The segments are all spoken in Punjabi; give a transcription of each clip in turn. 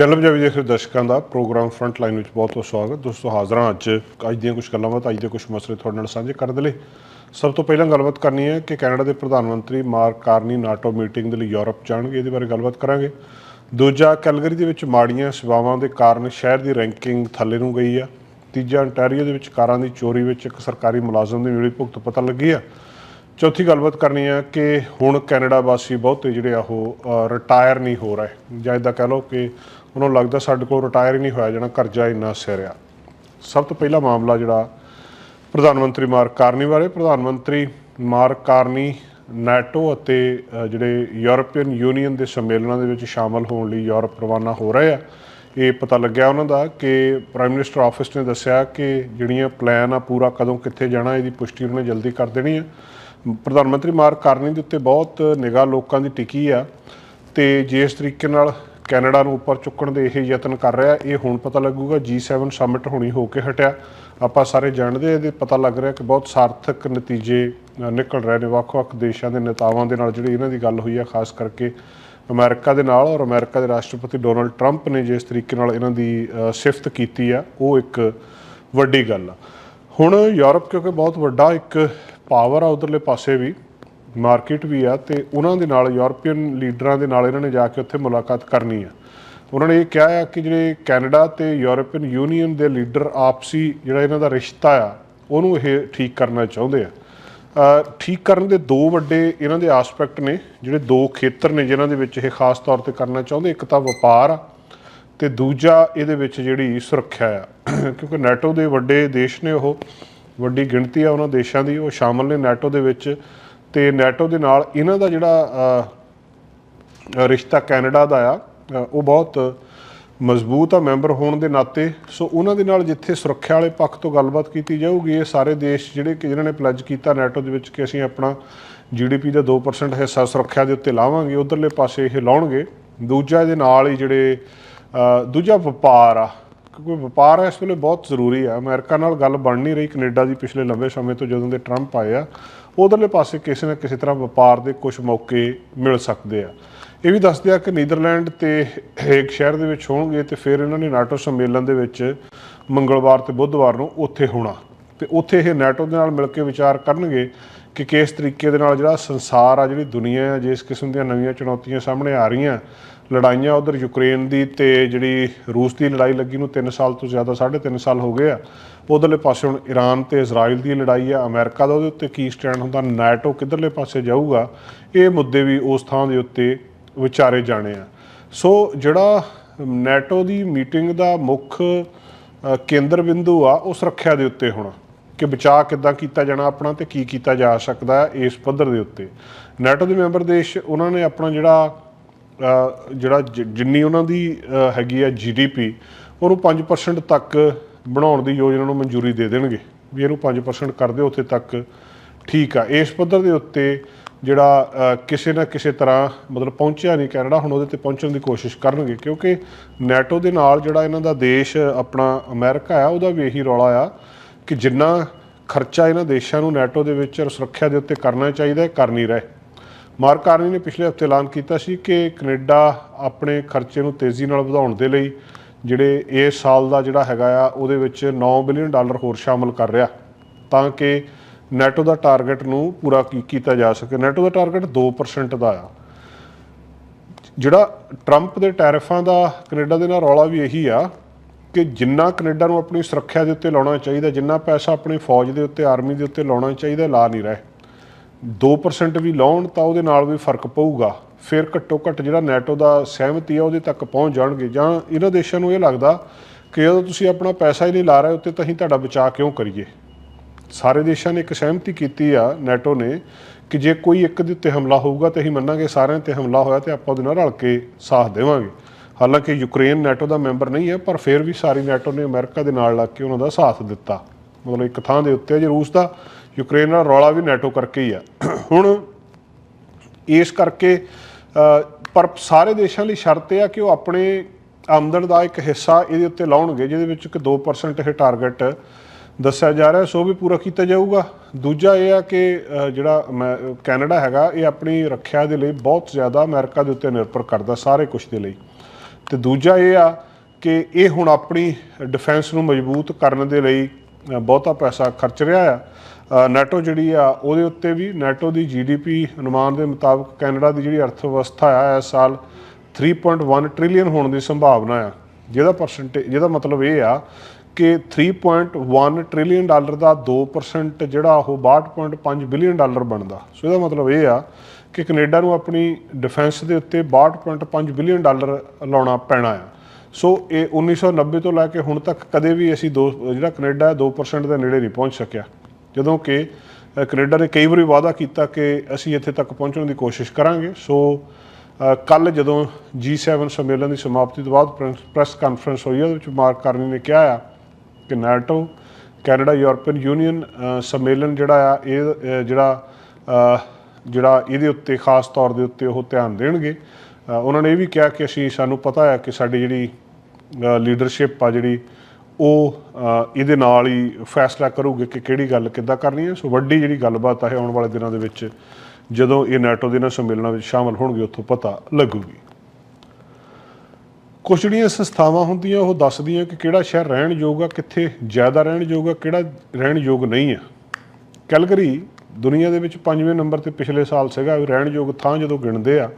ਚੈਨਲ ਪੰਜਾਬੀ ਦੇਖ ਰਹੇ ਦਰਸ਼ਕਾਂ ਦਾ ਪ੍ਰੋਗਰਾਮ ਫਰੰਟ ਲਾਈਨ ਵਿੱਚ ਬਹੁਤ ਬਹੁਤ ਸਵਾਗਤ। ਦੋਸਤੋ, ਹਾਜ਼ਰਾਂ ਅੱਜ। ਅੱਜ ਦੀਆਂ ਕੁਝ ਗੱਲਾਂ ਬਾਤ, ਅੱਜ ਦੇ ਕੁਝ ਮਸਲੇ ਤੁਹਾਡੇ ਨਾਲ ਸਾਂਝੇ ਕਰਨ ਦੇ ਲਈ। ਸਭ ਤੋਂ ਪਹਿਲਾਂ ਗੱਲਬਾਤ ਕਰਨੀ ਹੈ ਕਿ ਕੈਨੇਡਾ ਦੇ ਪ੍ਰਧਾਨ ਮੰਤਰੀ ਮਾਰਕ ਕਾਰਨੀ ਨਾਟੋ ਮੀਟਿੰਗ ਦੇ ਲਈ ਯੂਰਪ ਜਾਣਗੇ। ਇਹਦੇ ਬਾਰੇ ਗੱਲਬਾਤ ਕਰਾਂਗੇ। ਦੂਜਾ, ਕੈਲਗਰੀ ਦੇ ਵਿੱਚ ਮਾੜੀਆਂ ਸੇਵਾਵਾਂ ਦੇ ਕਾਰਨ ਸ਼ਹਿਰ ਦੀ ਰੈਂਕਿੰਗ ਥੱਲੇ ਨੂੰ ਗਈ ਆ। ਤੀਜਾ ਅੰਟਾਰੀਓ ਦੇ ਵਿੱਚ ਕਾਰਾਂ ਦੀ ਚੋਰੀ ਵਿੱਚ ਇੱਕ ਸਰਕਾਰੀ ਮੁਲਾਜ਼ਮ ਦੀ ਮਿਲੀ ਭੁਗਤ ਪਤਾ ਲੱਗੀ ਆ। ਚੌਥੀ, ਗੱਲਬਾਤ ਕਰਨੀ ਆ ਕਿ ਹੁਣ ਕੈਨੇਡਾ ਵਾਸੀ ਬਹੁਤੇ ਜਿਹੜੇ ਆ ਉਹ ਰਿਟਾਇਰ ਨਹੀਂ ਹੋ ਰਹੇ। ਜਾਂ ਇਦਾਂ ਕਹਿ ਲਓ ਕਿ ਉਹਨਾਂ ਨੂੰ ਲੱਗਦਾ ਸਾਡੇ ਕੋਲ ਰਿਟਾਇਰ ਹੀ ਨਹੀਂ ਹੋਇਆ ਜਾਣਾ ਕਰਜ਼ਾ ਇੰਨਾ ਸਿਰ ਆ। ਸਭ ਤੋਂ ਪਹਿਲਾ ਮਾਮਲਾ ਜਿਹੜਾ ਪ੍ਰਧਾਨ ਮੰਤਰੀ ਮਾਰਕ ਕਾਰਨੀ ਬਾਰੇ, ਪ੍ਰਧਾਨ ਮੰਤਰੀ ਮਾਰਕ ਕਾਰਨੀ ਨੈਟੋ ਅਤੇ ਜਿਹੜੇ ਯੂਰਪੀਅਨ ਯੂਨੀਅਨ ਦੇ ਸੰਮੇਲਨਾਂ ਦੇ ਵਿੱਚ ਸ਼ਾਮਲ ਹੋਣ ਲਈ ਯੂਰਪ ਰਵਾਨਾ ਹੋ ਰਹੇ ਆ। ਇਹ ਪਤਾ ਲੱਗਿਆ ਉਹਨਾਂ ਦਾ ਕਿ ਪ੍ਰਾਈਮ ਮਿਨਿਸਟਰ ਆਫਿਸ ਨੇ ਦੱਸਿਆ ਕਿ ਜਿਹੜੀਆਂ ਪਲਾਨ ਆ ਪੂਰਾ ਕਦੋਂ ਕਿੱਥੇ ਜਾਣਾ, ਇਹਦੀ ਪੁਸ਼ਟੀ ਉਹਨੇ ਜਲਦੀ ਕਰ ਦੇਣੀ ਆ। ਪ੍ਰਧਾਨ ਮੰਤਰੀ ਮਾਰਕ ਕਾਰਨੀ ਦੇ ਉੱਤੇ ਬਹੁਤ ਨਿਗਾਹ ਲੋਕਾਂ ਦੀ ਟਿਕੀ ਆ ਤੇ ਜਿਸ ਤਰੀਕੇ ਨਾਲ ਕੈਨੇਡਾ ਨੂੰ ਉੱਪਰ ਚੁੱਕਣ ਦੇ ਇਹ ਯਤਨ ਕਰ ਰਿਹਾ। ਇਹ ਹੁਣ ਪਤਾ ਲੱਗੂਗਾ G7 ਸਮਿਟ ਹੋਣੀ ਹੋ ਕੇ ਹਟਿਆ। ਆਪਾਂ ਸਾਰੇ ਜਾਣਦੇ ਹਾਂ, ਇਹਦੇ ਪਤਾ ਲੱਗ ਰਿਹਾ ਕਿ ਬਹੁਤ ਸਾਰਥਕ ਨਤੀਜੇ ਨਿਕਲ ਰਹੇ ਨੇ। ਵੱਖ-ਵੱਖ ਦੇਸ਼ਾਂ ਦੇ ਨੇਤਾਵਾਂ ਦੇ ਨਾਲ ਜਿਹੜੀ ਇਹਨਾਂ ਦੀ ਗੱਲ ਹੋਈ ਆ ਖਾਸ ਕਰਕੇ ਅਮਰੀਕਾ ਦੇ ਨਾਲ ਔਰ ਅਮਰੀਕਾ ਦੇ ਰਾਸ਼ਟਰਪਤੀ ਡੋਨਲਡ ਟਰੰਪ ਨੇ ਜਿਸ ਤਰੀਕੇ ਨਾਲ ਇਹਨਾਂ ਦੀ ਸਿਫਤ ਕੀਤੀ ਆ ਉਹ ਇੱਕ ਵੱਡੀ ਗੱਲ ਆ। ਹੁਣ ਯੂਰਪ ਕਿਉਂਕਿ ਬਹੁਤ ਵੱਡਾ ਇੱਕ ਪਾਵਰ ਆ ਉਧਰਲੇ ਪਾਸੇ ਵੀ ਮਾਰਕੀਟ ਵੀ ਆ ਤੇ ਉਹਨਾਂ ਦੇ ਨਾਲ, ਯੂਰਪੀਅਨ ਲੀਡਰਾਂ ਦੇ ਨਾਲ ਇਹਨਾਂ ਨੇ ਜਾ ਕੇ ਉੱਥੇ ਮੁਲਾਕਾਤ ਕਰਨੀ ਆ। ਉਹਨਾਂ ਨੇ ਇਹ ਕਿਹਾ ਆ ਕਿ ਜਿਹੜੇ ਕੈਨੇਡਾ ਤੇ ਯੂਰਪੀਅਨ ਯੂਨੀਅਨ ਦੇ ਲੀਡਰ ਆਪਸੀ ਜਿਹੜਾ ਇਹਨਾਂ ਦਾ ਰਿਸ਼ਤਾ ਆ, ਉਹਨੂੰ ਇਹ ਠੀਕ ਕਰਨਾ ਚਾਹੁੰਦੇ ਆ। ਠੀਕ ਕਰਨ ਦੇ ਦੋ ਵੱਡੇ ਇਹਨਾਂ ਦੇ ਆਸਪੈਕਟ ਨੇ, ਜਿਹੜੇ ਦੋ ਖੇਤਰ ਨੇ ਜਿਨ੍ਹਾਂ ਦੇ ਵਿੱਚ ਇਹ ਖਾਸ ਤੌਰ ਤੇ ਕਰਨਾ ਚਾਹੁੰਦੇ। ਇੱਕ ਤਾਂ ਵਪਾਰ ਆ ਤੇ ਦੂਜਾ ਇਹਦੇ ਵਿੱਚ ਜਿਹੜੀ ਸੁਰੱਖਿਆ ਆ। ਕਿਉਂਕਿ ਨੈਟੋ ਦੇ ਵੱਡੇ ਦੇਸ਼ ਨੇ ਉਹ, ਵੱਡੀ ਗਿਣਤੀ ਆ ਉਹਨਾਂ ਦੇਸ਼ਾਂ ਦੀ, ਉਹ ਸ਼ਾਮਲ ਨੇ ਨੈਟੋ ਦੇ ਵਿੱਚ। ਤੇ ਨੈਟੋ ਦੇ ਨਾਲ ਇਹਨਾਂ ਦਾ ਜਿਹੜਾ ਰਿਸ਼ਤਾ ਕੈਨੇਡਾ ਦਾ ਆ ਉਹ ਬਹੁਤ ਮਜ਼ਬੂਤ ਆ ਮੈਂਬਰ ਹੋਣ ਦੇ ਨਾਤੇ। ਸੋ ਉਹਨਾਂ ਦੇ ਨਾਲ ਜਿੱਥੇ ਸੁਰੱਖਿਆ ਵਾਲੇ ਪੱਖ ਤੋਂ ਗੱਲਬਾਤ ਕੀਤੀ ਜਾਊਗੀ, ਇਹ ਸਾਰੇ ਦੇਸ਼ ਜਿਹੜੇ ਕਿ ਜਿਨ੍ਹਾਂ ਨੇ ਪਲੱਜ ਕੀਤਾ ਨੈਟੋ ਦੇ ਵਿੱਚ ਕਿ ਅਸੀਂ ਆਪਣਾ ਜੀਡੀਪੀ ਦਾ 2% ਹਿੱਸਾ ਸੁਰੱਖਿਆ ਦੇ ਉੱਤੇ ਲਾਵਾਂਗੇ, ਉਧਰਲੇ ਪਾਸੇ ਇਹ ਲਾਉਣਗੇ। ਦੂਜਾ ਇਹਦੇ ਨਾਲ ਹੀ ਜਿਹੜੇ ਦੂਜਾ ਵਪਾਰ ਆ, ਕਿਉਂਕਿ ਵਪਾਰ ਇਸ ਵੇਲੇ ਬਹੁਤ ਜ਼ਰੂਰੀ ਆ। ਅਮਰੀਕਾ ਨਾਲ ਗੱਲ ਬਣ ਨਹੀਂ ਰਹੀ, ਕੈਨੇਡਾ ਦੀ ਪਿਛਲੇ ਲੰਬੇ ਸਮੇਂ ਤੋਂ ਜਦੋਂ ਦੇ ਟਰੰਪ ਆਏ ਆ। ਉਧਰਲੇ ਪਾਸੇ ਕਿਸੇ ਨਾ ਕਿਸੇ ਤਰ੍ਹਾਂ ਵਪਾਰ ਦੇ ਕੁਝ ਮੌਕੇ ਮਿਲ ਸਕਦੇ ਆ। ਇਹ ਵੀ ਦੱਸਦੇ ਆ ਕਿ ਨੀਦਰਲੈਂਡ ਤੇ ਹੇਗ ਸ਼ਹਿਰ ਦੇ ਵਿੱਚ ਹੋਣਗੇ ਤੇ ਫਿਰ ਇਹਨਾਂ ਨੇ ਨਾਟੋ ਸੰਮੇਲਨ ਦੇ ਵਿੱਚ ਮੰਗਲਵਾਰ ਤੇ ਬੁੱਧਵਾਰ ਨੂੰ ਉੱਥੇ ਹੋਣਾ। ਤੇ ਉੱਥੇ ਇਹ ਨਾਟੋ ਦੇ ਨਾਲ ਮਿਲ ਕੇ ਵਿਚਾਰ ਕਰਨਗੇ ਕਿ ਕਿਸ ਤਰੀਕੇ ਦੇ ਨਾਲ ਜਿਹੜਾ ਸੰਸਾਰ ਆ, ਜਿਹੜੀ ਦੁਨੀਆ ਆ ਜਿਸ ਕਿਸਮ ਦੀਆਂ ਨਵੀਆਂ ਚੁਣੌਤੀਆਂ ਸਾਹਮਣੇ ਆ ਰਹੀਆਂ ਲੜਾਈਆਂ ਉਧਰ ਯੂਕਰੇਨ ਦੀ ਤੇ ਜਿਹੜੀ ਰੂਸ ਦੀ ਲੜਾਈ ਲੱਗੀ ਨੂੰ 3 ਸਾਲ ਤੋਂ ਜ਼ਿਆਦਾ 3.5 ਸਾਲ ਹੋ ਗਏ ਆ। ਉਧਰਲੇ ਪਾਸੇ ਹੁਣ ਈਰਾਨ ਤੇ ਇਜ਼ਰਾਈਲ ਦੀ ਲੜਾਈ ਆ। ਅਮਰੀਕਾ ਦਾ ਉਹਦੇ ਉੱਤੇ ਕੀ ਸਟੈਂਡ ਹੁੰਦਾ? ਨਾਟੋ ਕਿੱਧਰਲੇ ਪਾਸੇ ਜਾਊਗਾ? ਇਹ ਮੁੱਦੇ ਵੀ ਉਸ ਥਾਂ ਦੇ ਉੱਤੇ ਵਿਚਾਰੇ ਜਾਣੇ ਆ। ਸੋ ਜਿਹੜਾ ਨੈਟੋ ਦੀ ਮੀਟਿੰਗ ਦਾ ਮੁੱਖ ਕੇਂਦਰ ਬਿੰਦੂ ਆ, ਉਹ ਸੁਰੱਖਿਆ ਦੇ ਉੱਤੇ ਹੋਣਾ। ਕਿ ਬਚਾਅ ਕਿੱਦਾਂ ਕੀਤਾ ਜਾਣਾ ਆਪਣਾ ਤੇ ਕੀ ਕੀਤਾ ਜਾ ਸਕਦਾ ਇਸ ਪੱਧਰ ਦੇ ਉੱਤੇ। ਨੈਟੋ ਦੇ ਮੈਂਬਰ ਦੇਸ਼, ਉਹਨਾਂ ਨੇ ਆਪਣਾ ਜਿਹੜਾ ਜਿਹੜਾ ਜਿ- ਜਿੰਨੀ ਉਹਨਾਂ ਦੀ ਹੈਗੀ ਆ ਜੀਡੀਪੀ ਉਹਨੂੰ 5% ਤੱਕ ਬਣਾਉਣ ਦੀ ਯੋਜਨਾ ਨੂੰ ਮਨਜ਼ੂਰੀ ਦੇ ਦੇਣਗੇ। ਵੀ ਇਹਨੂੰ 5% ਕਰ ਦਿਓ, ਉੱਥੇ ਤੱਕ ਠੀਕ ਆ। ਇਸ ਪੱਧਰ ਦੇ ਉੱਤੇ ਜਿਹੜਾ ਕਿਸੇ ਨਾ ਕਿਸੇ ਤਰ੍ਹਾਂ ਮਤਲਬ ਪਹੁੰਚਿਆ ਨਹੀਂ ਕੈਨੇਡਾ ਹੁਣ ਉਹਦੇ ਤੇ ਪਹੁੰਚਣ ਦੀ ਕੋਸ਼ਿਸ਼ ਕਰਨਗੇ, ਕਿਉਂਕਿ ਨੈਟੋ ਦੇ ਨਾਲ ਜਿਹੜਾ ਇਹਨਾਂ ਦਾ ਦੇਸ਼ ਆਪਣਾ ਅਮਰੀਕਾ ਆ, ਉਹਦਾ ਵੀ ਇਹੀ ਰੌਲਾ ਆ ਕਿ ਜਿੰਨਾ ਖਰਚਾ ਇਹਨਾਂ ਦੇਸ਼ਾਂ ਨੂੰ ਨੈਟੋ ਦੇ ਵਿੱਚ ਸੁਰੱਖਿਆ ਦੇ ਉੱਤੇ ਕਰਨਾ ਚਾਹੀਦਾ ਹੈ, ਕਰ ਨਹੀਂ ਰਹੇ। ਮਾਰਕ ਕਾਰਨੀ ਨੇ ਪਿਛਲੇ ਹਫ਼ਤੇ ਐਲਾਨ ਕੀਤਾ ਸੀ ਕਿ ਕੈਨੇਡਾ ਆਪਣੇ ਖਰਚੇ ਨੂੰ ਤੇਜ਼ੀ ਨਾਲ ਵਧਾਉਣ ਦੇ ਲਈ ਜਿਹੜੇ ਇਸ ਸਾਲ ਦਾ ਜਿਹੜਾ ਹੈਗਾ ਆ, ਉਹਦੇ ਵਿੱਚ 9 ਬਿਲੀਅਨ ਡਾਲਰ ਹੋਰ ਸ਼ਾਮਲ ਕਰ ਰਿਹਾ, ਤਾਂ ਕਿ ਨੈਟੋ ਦਾ ਟਾਰਗੇਟ ਨੂੰ ਪੂਰਾ ਕੀ- ਕੀਤਾ ਜਾ ਸਕੇ। ਨੈਟੋ ਦਾ ਟਾਰਗੇਟ 2% ਦਾ ਆ। ਜਿਹੜਾ ਟਰੰਪ ਦੇ ਟੈਰਿਫਾਂ ਦਾ ਕੈਨੇਡਾ ਦੇ ਨਾਲ ਰੌਲਾ ਵੀ ਇਹੀ ਆ ਕਿ ਜਿੰਨਾ ਕੈਨੇਡਾ ਨੂੰ ਆਪਣੀ ਸੁਰੱਖਿਆ ਦੇ ਉੱਤੇ ਲਾਉਣਾ ਚਾਹੀਦਾ, ਜਿੰਨਾ ਪੈਸਾ ਆਪਣੀ ਫੌਜ ਦੇ ਉੱਤੇ, ਆਰਮੀ ਦੇ ਉੱਤੇ ਲਾਉਣਾ ਚਾਹੀਦਾ, ਲਾ ਨਹੀਂ ਰਹੇ। 2% ਵੀ ਲਾਉਣ ਤਾਂ ਉਹਦੇ ਨਾਲ ਵੀ ਫ਼ਰਕ ਪਊਗਾ। ਫਿਰ ਘੱਟੋ ਘੱਟ ਜਿਹੜਾ ਨੈਟੋ ਦਾ ਸਹਿਮਤੀ ਆ, ਉਹਦੇ ਤੱਕ ਪਹੁੰਚ ਜਾਣਗੇ। ਜਾਂ ਇਹਨਾਂ ਦੇਸ਼ਾਂ ਨੂੰ ਇਹ ਲੱਗਦਾ ਕਿ ਜਦੋਂ ਤੁਸੀਂ ਆਪਣਾ ਪੈਸਾ ਹੀ ਨਹੀਂ ਲਾ ਰਹੇ ਉੱਤੇ ਤਾਂ ਅਸੀਂ ਤੁਹਾਡਾ ਬਚਾਅ ਕਿਉਂ ਕਰੀਏ? ਸਾਰੇ ਦੇਸ਼ਾਂ ਨੇ ਇੱਕ ਸਹਿਮਤੀ ਕੀਤੀ ਆ ਨੈਟੋ ਨੇ ਕਿ ਜੇ ਕੋਈ ਇੱਕ ਦੇ ਉੱਤੇ ਹਮਲਾ ਹੋਊਗਾ ਤੇ ਅਸੀਂ ਮੰਨਾਂਗੇ ਸਾਰਿਆਂ ਤੇ ਹਮਲਾ ਹੋਇਆ ਤੇ ਆਪਾਂ ਉਹਦੇ ਨਾਲ ਰਲ ਕੇ ਸਾਥ ਦੇਵਾਂਗੇ। ਹਾਲਾਂਕਿ ਯੂਕਰੇਨ ਨੈਟੋ ਦਾ ਮੈਂਬਰ ਨਹੀਂ ਹੈ, ਪਰ ਫਿਰ ਵੀ ਸਾਰੀ ਨੈਟੋ ਨੇ ਅਮਰੀਕਾ ਦੇ ਨਾਲ ਲੱਗ ਕੇ ਉਹਨਾਂ ਦਾ ਸਾਥ ਦਿੱਤਾ। ਮਤਲਬ ਇੱਕ ਥਾਂ ਦੇ ਉੱਤੇ ਜੇ ਰੂਸ ਦਾ ਯੂਕਰੇਨ ਨਾਲ ਰੌਲਾ ਵੀ ਨੈਟੋ ਕਰਕੇ ਹੀ ਆ। ਹੁਣ ਇਸ ਕਰਕੇ ਪਰ ਸਾਰੇ ਦੇਸ਼ਾਂ ਲਈ ਸ਼ਰਤ ਇਹ ਆ ਕਿ ਉਹ ਆਪਣੇ ਆਮਦਨ ਦਾ ਇੱਕ ਹਿੱਸਾ ਇਹਦੇ ਉੱਤੇ ਲਾਉਣਗੇ, ਜਿਹਦੇ ਵਿੱਚ ਇੱਕ 2% ਇਹ ਟਾਰਗੇਟ ਦੱਸਿਆ ਜਾ ਰਿਹਾ, ਸੋ ਵੀ ਪੂਰਾ ਕੀਤਾ ਜਾਊਗਾ। ਦੂਜਾ ਇਹ ਆ ਕਿ ਜਿਹੜਾ ਅਮੈ- ਕੈਨੇਡਾ ਹੈਗਾ, ਇਹ ਆਪਣੀ ਰੱਖਿਆ ਦੇ ਲਈ ਬਹੁਤ ਜ਼ਿਆਦਾ ਅਮਰੀਕਾ ਦੇ ਉੱਤੇ ਨਿਰਭਰ ਕਰਦਾ ਸਾਰੇ ਕੁਝ ਦੇ ਲਈ। ਤੇ ਦੂਜਾ ਇਹ ਆ ਕਿ ਇਹ ਹੁਣ ਆਪਣੀ ਡਿਫੈਂਸ ਨੂੰ ਮਜ਼ਬੂਤ ਕਰਨ ਦੇ ਲਈ ਬਹੁਤਾ ਪੈਸਾ ਖਰਚ ਰਿਹਾ ਆ। ਨੈਟੋ ਜਿਹੜੀ ਆ, ਉਹਦੇ ਉੱਤੇ ਵੀ ਨੈਟੋ ਦੀ ਜੀਡੀਪੀ ਅਨੁਮਾਨ ਦੇ ਮੁਤਾਬਕ ਕੈਨੇਡਾ ਦੀ ਜਿਹੜੀ ਅਰਥ ਵਿਵਸਥਾ ਆ, ਇਸ ਸਾਲ 3.1 ਟ੍ਰਿਲੀਅਨ ਹੋਣ ਦੀ ਸੰਭਾਵਨਾ ਆ। ਜਿਹਦਾ ਪਰਸੈਂਟੇਜ ਜਿਹਦਾ ਮਤਲਬ ਇਹ ਆ ਕਿ 3.1 ਟ੍ਰਿਲੀਅਨ ਡਾਲਰ ਦਾ 2% ਜਿਹੜਾ ਉਹ 62.5 ਬਿਲੀਅਨ ਡਾਲਰ ਬਣਦਾ। ਸੋ ਇਹਦਾ ਮਤਲਬ ਇਹ ਆ ਕਿ ਕੈਨੇਡਾ ਨੂੰ ਆਪਣੀ ਡਿਫੈਂਸ ਦੇ ਉੱਤੇ 62.5 ਬਿਲੀਅਨ ਡਾਲਰ ਲਾਉਣਾ ਪੈਣਾ ਆ। ਸੋ ਇਹ 1990 ਤੋਂ ਲੈ ਕੇ ਹੁਣ ਤੱਕ ਕਦੇ ਵੀ ਅਸੀਂ ਦੋ, ਜਿਹੜਾ ਕੈਨੇਡਾ ਹੈ 2% ਦੇ ਨੇੜੇ ਨਹੀਂ ਪਹੁੰਚ ਸਕਿਆ। ਜਦੋਂ ਕਿ ਅ, ਕੈਨੇਡਾ ਨੇ ਕਈ ਵਾਰੀ ਵਾਅਦਾ ਕੀਤਾ ਕਿ ਅਸੀਂ ਇੱਥੇ ਤੱਕ ਪਹੁੰਚਣ ਦੀ ਕੋਸ਼ਿਸ਼ ਕਰਾਂਗੇ। ਸੋ ਕੱਲ ਜਦੋਂ G7 ਸੰਮੇਲਨ ਦੀ ਸਮਾਪਤੀ ਤੋਂ ਬਾਅਦ ਪ੍ਰੈਸ ਕਾਨਫਰੰਸ ਹੋਈ ਉਹਦੇ ਵਿੱਚ ਮਾਰਕ ਕਾਰਨੀ ਨੇ ਕਿਹਾ ਆ ਕਿ ਨਾਟੋ ਕੈਨੇਡਾ ਯੂਰਪੀਅਨ ਯੂਨੀਅਨ ਸੰਮੇਲਨ ਜਿਹੜਾ ਆ ਇਹ ਜਿਹੜਾ ਜਿਹੜਾ ਇਹਦੇ ਉੱਤੇ ਖਾਸ ਤੌਰ ਦੇ ਉੱਤੇ ਉਹ ਧਿਆਨ ਦੇਣਗੇ। ਉਹਨਾਂ ਨੇ ਇਹ ਵੀ ਕਿਹਾ ਕਿ ਅਸੀਂ ਸਾਨੂੰ ਪਤਾ ਹੈ ਕਿ ਸਾਡੀ ਜਿਹੜੀ ਲੀਡਰਸ਼ਿਪ ਆ ਜਿਹੜੀ ਉਹ ਇਹਦੇ ਨਾਲ ਹੀ ਫੈਸਲਾ ਕਰੂਗੇ ਕਿ ਕਿਹੜੀ ਗੱਲ ਕਿੱਦਾਂ ਕਰਨੀ ਹੈ। ਸੋ ਵੱਡੀ ਜਿਹੜੀ ਗੱਲਬਾਤ ਹੈ ਆਉਣ ਵਾਲੇ ਦਿਨਾਂ ਦੇ ਵਿੱਚ, ਜਦੋਂ ਇਹ ਨਾਟੋ ਦੇ ਨਾਲ ਸੰਮੇਲਨਾਂ ਵਿੱਚ ਸ਼ਾਮਲ ਹੋਣਗੇ, ਉੱਥੋਂ ਪਤਾ ਲੱਗੂਗੀ। ਕੁਝ ਜਿਹੜੀਆਂ ਸੰਸਥਾਵਾਂ ਹੁੰਦੀਆਂ, ਉਹ ਦੱਸਦੀਆਂ ਕਿ ਕਿਹੜਾ ਸ਼ਹਿਰ ਰਹਿਣ ਯੋਗ ਆ, ਕਿੱਥੇ ਜ਼ਿਆਦਾ ਰਹਿਣ ਯੋਗ ਆ, ਕਿਹੜਾ ਰਹਿਣ ਯੋਗ ਨਹੀਂ ਆ। ਕੈਲਗਰੀ ਦੁਨੀਆ ਦੇ ਵਿੱਚ ਪੰਜਵੇਂ ਨੰਬਰ ਤੇ ਪਿਛਲੇ ਸਾਲ ਸੀਗਾ ਵੀ ਰਹਿਣ ਯੋਗ ਥਾਂ ਜਦੋਂ ਗਿਣਦੇ ਆ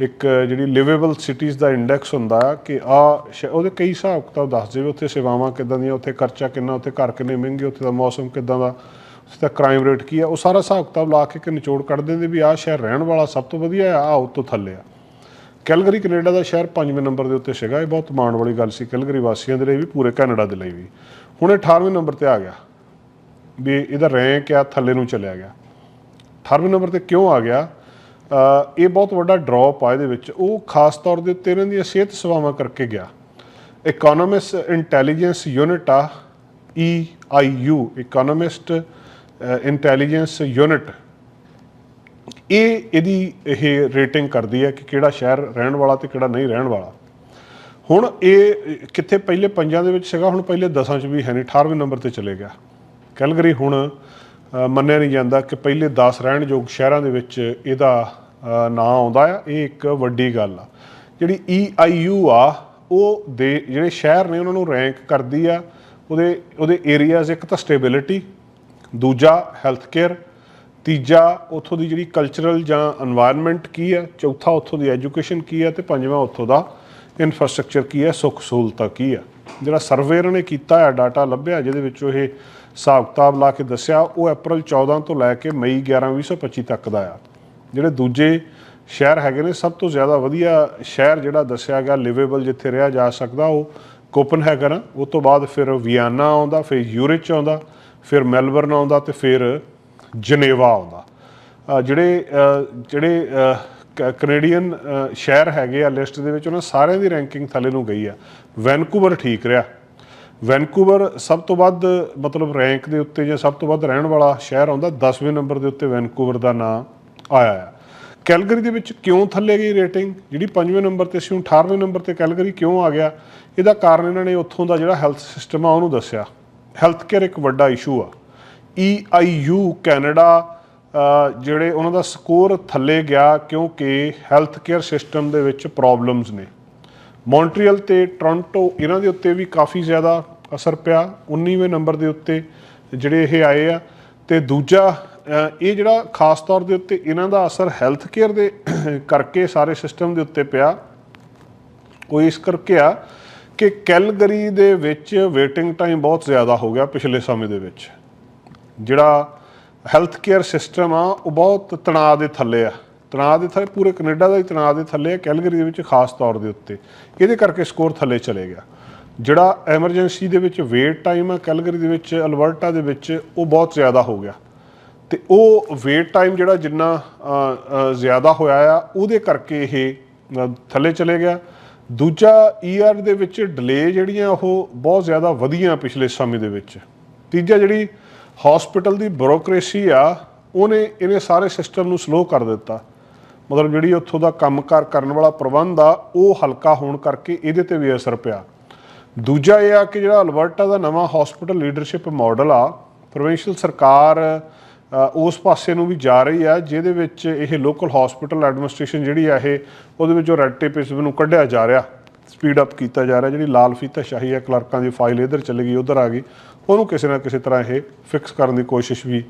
ਇੱਕ ਜਿਹੜੀ ਲਿਵੇਬਲ ਸਿਟੀਜ਼ ਦਾ ਇੰਡੈਕਸ ਹੁੰਦਾ ਆ ਕਿ ਆ ਉਹਦੇ ਕਈ ਹਿਸਾਬ ਕਿਤਾਬ ਦੱਸ ਵੀ ਉੱਥੇ ਸੇਵਾਵਾਂ ਕਿੱਦਾਂ ਦੀਆਂ, ਉੱਥੇ ਖਰਚਾ ਕਿੰਨਾ, ਉੱਥੇ ਘਰ ਕਿੰਨੇ ਮਹਿੰਗੇ, ਉੱਥੇ ਦਾ ਮੌਸਮ ਕਿੱਦਾਂ ਦਾ, ਉੱਥੇ ਦਾ ਕ੍ਰਾਈਮ ਰੇਟ ਕੀ ਆ, ਉਹ ਸਾਰਾ ਹਿਸਾਬ ਕਿਤਾਬ ਲਾ ਕੇ ਇੱਕ ਨਿਚੋੜ ਕੱਢ ਦਿੰਦੇ ਵੀ ਆਹ ਸ਼ਹਿਰ ਰਹਿਣ ਵਾਲਾ ਸਭ ਤੋਂ ਵਧੀਆ ਆ ਆਹ ਉਹ ਥੱਲੇ ਆ। ਕੈਲਗਰੀ, ਕੈਨੇਡਾ ਦਾ ਸ਼ਹਿਰ ਪੰਜਵੇਂ ਨੰਬਰ ਦੇ ਉੱਤੇ ਸੀਗਾ, ਇਹ ਬਹੁਤ ਮਾਣ ਵਾਲੀ ਗੱਲ ਸੀ ਕੈਲਗਰੀ ਵਾਸੀਆਂ ਦੇ ਲਈ ਵੀ, ਪੂਰੇ ਕੈਨੇਡਾ ਦੇ ਲਈ ਵੀ। ਹੁਣ ਇਹ 18ਵੇਂ ਨੰਬਰ ਤੇ ਆ ਗਿਆ, ਵੀ ਇਹਦਾ ਰੈਂਕ ਆ, ਥੱਲੇ ਨੂੰ ਚਲਿਆ ਗਿਆ। 18ਵੇਂ ਨੰਬਰ ਤੇ ਕਿਉਂ ਆ ਗਿਆ? ਇਹ ਬਹੁਤ ਵੱਡਾ ਡ੍ਰੌਪ ਆ ਇਹਦੇ ਵਿੱਚ। ਉਹ ਖਾਸ ਤੌਰ ਦੇ ਉੱਤੇ ਇਹਨਾਂ ਦੀਆਂ ਸਿਹਤ ਸੇਵਾਵਾਂ ਕਰਕੇ ਗਿਆ। ਇਕਨੋਮਿਸਟ ਇੰਟੈਲੀਜੈਂਸ ਯੂਨਿਟ ਆ EIU ਇਕਨੋਮਿਸਟ ਇੰਟੈਲੀਜੈਂਸ ਯੂਨਿਟ ਇਹ ਇਹਦੀ ਇਹ ਰੇਟਿੰਗ ਕਰਦੀ ਹੈ ਕਿ ਕਿਹੜਾ ਸ਼ਹਿਰ ਰਹਿਣ ਵਾਲਾ ਤੇ ਕਿਹੜਾ ਨਹੀਂ ਰਹਿਣ ਵਾਲਾ। ਹੁਣ ਇਹ ਕਿੱਥੇ ਪਹਿਲੇ ਪੰਜਾਂ ਦੇ ਵਿੱਚ ਸੀਗਾ, ਹੁਣ ਪਹਿਲੇ 10ਾਂ 'ਚ ਵੀ ਹੈ ਨਹੀਂ 18ਵੇਂ ਨੰਬਰ ਤੇ ਚਲੇ ਗਿਆ। ਕੈਲਗਰੀ ਹੁਣ ਮੰਨਿਆ ਨਹੀਂ ਜਾਂਦਾ ਕਿ ਪਹਿਲੇ 10 ਰਹਿਣ ਯੋਗ ਸ਼ਹਿਰਾਂ ਦੇ ਵਿੱਚ ਇਹਦਾ ਨਾਂ ਆਉਂਦਾ ਆ। ਇਹ ਇੱਕ ਵੱਡੀ ਗੱਲ ਆ। ਜਿਹੜੀ ਈ ਆਈ ਯੂ ਆ, ਉਹ ਦੇ ਜਿਹੜੇ ਸ਼ਹਿਰ ਨੇ, ਉਹਨਾਂ ਨੂੰ ਰੈਂਕ ਕਰਦੀ ਆ। ਉਹਦੇ ਉਹਦੇ ਏਰੀਆਜ਼ ਇੱਕ ਤਾਂ ਸਟੇਬਿਲਿਟੀ ਦੂਜਾ ਹੈਲਥ ਕੇਅਰ ਤੀਜਾ ਉੱਥੋਂ ਦੀ ਜਿਹੜੀ ਕਲਚਰਲ ਜਾਂ এনवायरमेंट ਕੀ ਆ, ਚੌਥਾ ਉੱਥੋਂ ਦੀ ਐਜੂਕੇਸ਼ਨ ਕੀ ਆ, ਤੇ ਪੰਜਵਾਂ ਉੱਥੋਂ ਦਾ ਇਨਫਰਾਸਟ੍ਰਕਚਰ ਕੀ ਆ ਸੁੱਖ ਸਹੂਲਤਾਂ ਕੀ ਆ। ਜਿਹੜਾ ਸਰਵੇਅਰ ਨੇ ਕੀਤਾ ਆ ਡਾਟਾ ਲੱਭਿਆ, ਜਿਹਦੇ ਵਿੱਚੋਂ ਇਹ ਹਿਸਾਬ ਕਿਤਾਬ ਲਾ ਕੇ ਦੱਸਿਆ, ਉਹ ਅਪ੍ਰੈਲ 14 ਤੋਂ ਲੈ ਕੇ ਮਈ 11 2025 ਤੱਕ ਦਾ ਆ। ਜਿਹੜੇ ਦੂਜੇ ਸ਼ਹਿਰ ਹੈਗੇ ਨੇ, ਸਭ ਤੋਂ ਜ਼ਿਆਦਾ ਵਧੀਆ ਸ਼ਹਿਰ ਜਿਹੜਾ ਦੱਸਿਆ ਗਿਆ ਲਿਵੇਬਲ ਜਿੱਥੇ ਰਿਹਾ ਜਾ ਸਕਦਾ, ਉਹ ਕੋਪਨਹੈਗਨ ਆ। ਉਹ ਤੋਂ ਬਾਅਦ ਫਿਰ ਵਿਆਨਾ ਆਉਂਦਾ, ਫਿਰ ਯੂਰਿਚ ਆਉਂਦਾ, ਫਿਰ ਮੈਲਬਰਨ ਆਉਂਦਾ ਤੇ ਫਿਰ ਜਨੇਵਾ ਆਉਂਦਾ। ਜਿਹੜੇ ਜਿਹੜੇ ਕ- ਕੈਨੇਡੀਅਨ ਸ਼ਹਿਰ ਹੈਗੇ ਆ ਲਿਸਟ ਦੇ ਵਿੱਚ, ਉਹਨਾਂ ਸਾਰਿਆਂ ਦੀ ਰੈਂਕਿੰਗ ਥੱਲੇ ਨੂੰ ਗਈ ਆ। ਵੈਨਕੂਵਰ ਠੀਕ ਰਿਹਾ। ਵੈਨਕੂਵਰ ਸਭ ਤੋਂ ਵੱਧ, ਮਤਲਬ ਰੈਂਕ ਦੇ ਉੱਤੇ ਜਾਂ ਸਭ ਤੋਂ ਵੱਧ ਰਹਿਣ ਵਾਲਾ ਸ਼ਹਿਰ ਆਉਂਦਾ 10ਵੇਂ ਨੰਬਰ ਦੇ ਉੱਤੇ ਵੈਨਕੂਵਰ ਦਾ ਨਾਮ ਆਇਆ ਆ ਕੈਲਗਰੀ ਦੇ ਵਿੱਚ ਕਿਉਂ ਥੱਲੇ ਗਈ ਰੇਟਿੰਗ? ਜਿਹੜੀ 5ਵੇਂ ਨੰਬਰ ਤੇ ਸੀ, ਹੁਣ 18ਵੇਂ ਨੰਬਰ ਤੇ ਕੈਲਗਰੀ ਕਿਉਂ ਆ ਗਿਆ? ਇਹਦਾ ਕਾਰਨ ਇਹਨਾਂ ਨੇ ਉੱਥੋਂ ਦਾ ਜਿਹੜਾ ਹੈਲਥ ਸਿਸਟਮ ਆ, ਉਹਨੂੰ ਦੱਸਿਆ। ਹੈਲਥ ਕੇਅਰ ਇੱਕ ਵੱਡਾ ਇਸ਼ੂ ਆ। EIU ਕੈਨੇਡਾ ਜਿਹੜੇ ਉਹਨਾਂ ਦਾ ਸਕੋਰ ਥੱਲੇ ਗਿਆ ਕਿਉਂਕਿ ਹੈਲਥ ਕੇਅਰ ਸਿਸਟਮ ਦੇ ਵਿੱਚ ਪ੍ਰੋਬਲਮਸ ਨੇ। ਮੌਂਟਰੀਅਲ ਤੇ ਟੋਰਾਂਟੋ ਇਹਨਾਂ ਦੇ ਉੱਤੇ ਵੀ ਕਾਫੀ ਜ਼ਿਆਦਾ ਅਸਰ ਪਿਆ 19ਵੇਂ ਨੰਬਰ ਦੇ ਉੱਤੇ ਜਿਹੜੇ ਇਹ ਆਏ ਆ। ਤੇ ਦੂਜਾ ਇਹ ਜਿਹੜਾ ਖਾਸ ਤੌਰ ਦੇ ਉੱਤੇ ਇਹਨਾਂ ਦਾ ਅਸਰ ਹੈਲਥ ਕੇਅਰ ਦੇ ਕਰਕੇ ਸਾਰੇ ਸਿਸਟਮ ਦੇ ਉੱਤੇ ਪਿਆ। ਉਹ ਇਸ ਕਰਕੇ ਆ ਕਿ ਕੈਲਗਰੀ ਦੇ ਵਿੱਚ ਵੇਟਿੰਗ ਟਾਈਮ ਬਹੁਤ ਜ਼ਿਆਦਾ ਹੋ ਗਿਆ ਪਿਛਲੇ ਸਮੇਂ ਦੇ ਵਿੱਚ। ਜਿਹੜਾ ਹੈਲਥ ਕੇਅਰ ਸਿਸਟਮ ਆ, ਉਹ ਬਹੁਤ ਤਣਾਅ ਦੇ ਥੱਲੇ ਆ। ਤਣਾਅ ਦੇ ਥੱਲੇ, ਪੂਰੇ ਕੈਨੇਡਾ ਦਾ ਹੀ ਤਣਾਅ ਦੇ ਥੱਲੇ ਆ ਕੈਲਗਰੀ ਦੇ ਵਿੱਚ ਖਾਸ ਤੌਰ ਦੇ ਉੱਤੇ। ਇਹਦੇ ਕਰਕੇ ਸਕੋਰ ਥੱਲੇ ਚਲੇ ਗਿਆ। ਜਿਹੜਾ ਐਮਰਜੈਂਸੀ ਦੇ ਵਿੱਚ ਵੇਟ ਟਾਈਮ ਆ, ਕੈਲਗਰੀ ਦੇ ਵਿੱਚ, ਅਲਬਰਟਾ ਦੇ ਵਿੱਚ, ਉਹ ਬਹੁਤ ਜ਼ਿਆਦਾ ਹੋ ਗਿਆ। ਤੇ ਉਹ ਵੇਟ ਟਾਈਮ ਜਿਹੜਾ ਜਿੰਨਾ ਜ਼ਿਆਦਾ ਹੋਇਆ ਆ, ਉਹਦੇ ਕਰਕੇ ਇਹ ਥੱਲੇ ਚਲੇ ਗਿਆ। ਦੂਜਾ ਈਆਰ ਦੇ ਵਿੱਚ ਡਿਲੇ ਜਿਹੜੀਆਂ, ਉਹ ਬਹੁਤ ਜ਼ਿਆਦਾ ਵਧੀਆਂ ਪਿਛਲੇ ਸਮੇਂ ਦੇ ਵਿੱਚ। ਤੀਜਾ ਜਿਹੜੀ ਹਸਪੀਟਲ ਦੀ ਬਿਊਰੋਕ੍ਰੇਸੀ ਆ, ਉਹਨੇ ਇਹਨੇ ਸਾਰੇ ਸਿਸਟਮ ਨੂੰ ਸਲੋ ਕਰ ਦਿੱਤਾ। ਮਤਲਬ ਜਿਹੜੀ ਉੱਥੋਂ ਦਾ ਕੰਮਕਾਰ ਕਰਨ ਵਾਲਾ ਪ੍ਰਬੰਧ ਆ, ਉਹ ਹਲਕਾ ਹੋਣ ਕਰਕੇ ਇਹਦੇ ਤੇ ਵੀ ਅਸਰ ਪਿਆ। ਦੂਜਾ ਇਹ ਆ ਕਿ ਜਿਹੜਾ ਅਲਬਰਟਾ ਦਾ ਨਵਾਂ ਹਸਪੀਟਲ ਲੀਡਰਸ਼ਿਪ ਮਾਡਲ ਆ, ਪ੍ਰੋਵਿੰਸ਼ੀਅਲ ਸਰਕਾਰ ਉਸ ਪਾਸੇ ਨੂੰ ਵੀ ਜਾ ਰਹੀ ਆ, ਜਿਹਦੇ ਵਿੱਚ ਇਹ ਲੋਕਲ ਹਸਪੀਟਲ ਐਡਮਿਨਿਸਟ੍ਰੇਸ਼ਨ ਜਿਹੜੀ ਆ ਇਹ, ਉਹਦੇ ਵਿੱਚੋਂ ਰੈਡ ਟੇਪ ਇਸ ਨੂੰ ਕੱਢਿਆ ਜਾ ਰਿਹਾ ਸਪੀਡ ਅਪ ਕੀਤਾ ਜਾ ਰਿਹਾ, ਜਿਹੜੀ ਲਾਲ ਫੀਤਾ ਸ਼ਾਹੀ ਹੈ ਕਲਰਕਾਂ ਦੀ ਫਾਈਲ ਇੱਧਰ ਚਲੀ ਗਈ, ਉੱਧਰ ਆ ਗਈ, ਉਹਨੂੰ ਕਿਸੇ ਨਾ ਕਿਸੇ ਤਰ੍ਹਾਂ ਇਹ ਫਿਕਸ ਕਰਨ ਦੀ ਕੋਸ਼ਿਸ਼ ਵੀ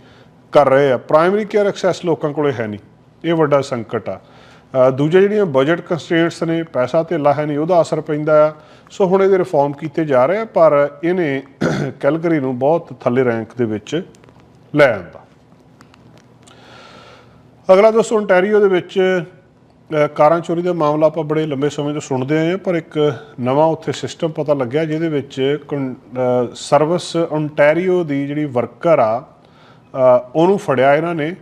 ਕਰ ਰਹੇ ਆ। ਪ੍ਰਾਇਮਰੀ ਕੇਅਰ ਐਕਸੈਸ ਲੋਕਾਂ ਕੋਲੇ ਹੈ ਨਹੀਂ, ਇਹ ਵੱਡਾ ਸੰਕਟ ਆ। ਦੂਜੇ ਜਿਹੜੀਆਂ ਬਜਟ ਕੰਸਟ੍ਰੇਂਟਸ ਨੇ, ਪੈਸਾ ਤੇ ਹੈ ਨਹੀਂ, ਉਹਦਾ ਅਸਰ ਪੈਂਦਾ ਆ। ਸੋ ਹੁਣ ਇਹਦੇ ਰਿਫਾਰਮ ਕੀਤੇ ਜਾ ਰਹੇ ਆ, ਪਰ ਇਹਨੇ ਕੈਲਗਰੀ ਨੂੰ ਬਹੁਤ ਥੱਲੇ ਰੈਂਕ ਦੇ ਵਿੱਚ ਲੈ ਆਂਦਾ। ਅਗਲਾ ਦੋਸਤੋ, ontario ਦੇ ਵਿੱਚ ਕਾਰਾਂ ਚੋਰੀ ਦਾ ਮਾਮਲਾ ਆਪਾਂ ਬੜੇ ਲੰਬੇ ਸਮੇਂ ਤੋਂ ਸੁਣਦੇ ਆਏ ਹਾਂ ਪਰ ਇੱਕ ਨਵਾਂ ਉੱਥੇ ਸਿਸਟਮ ਪਤਾ ਲੱਗਿਆ, ਜਿਹਦੇ ਵਿੱਚ ਸਰਵਿਸ ontario ਦੀ ਜਿਹੜੀ ਵਰਕਰ ਆ ਉਹਨੂੰ ਫੜਿਆ ਇਹਨਾਂ ਨੇ